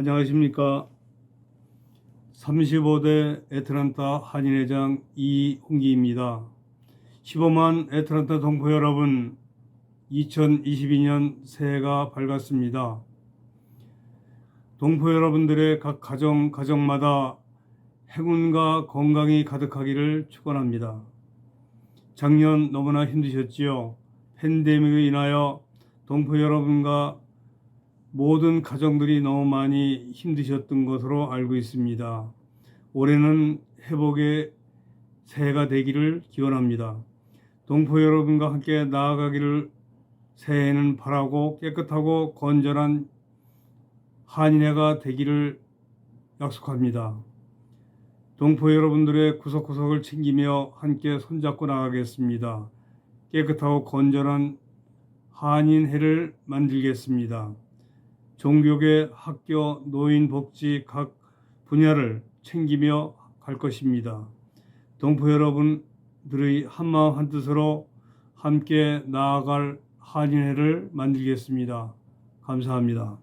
안녕하십니까. 35대 애틀란타 한인회장 이홍기입니다. 15만 애틀란타 동포 여러분, 2022년 새해가 밝았습니다. 동포 여러분들의 각 가정, 가정마다 행운과 건강이 가득하기를 축원합니다. 작년 너무나 힘드셨지요. 팬데믹으로 인하여 동포 여러분과 모든 가정들이 너무 많이 힘드셨던 것으로 알고 있습니다. 올해는 회복의 새해가 되기를 기원합니다. 동포 여러분과 함께 나아가기를 새해에는 바라고 깨끗하고 건전한 한인회가 되기를 약속합니다. 동포 여러분들의 구석구석을 챙기며 함께 손잡고 나가겠습니다. 깨끗하고 건전한 한인회를 만들겠습니다. 종교계, 학교, 노인 복지 각 분야를 챙기며 갈 것입니다. 동포 여러분들의 한마음 한뜻으로 함께 나아갈 한인회를 만들겠습니다. 감사합니다.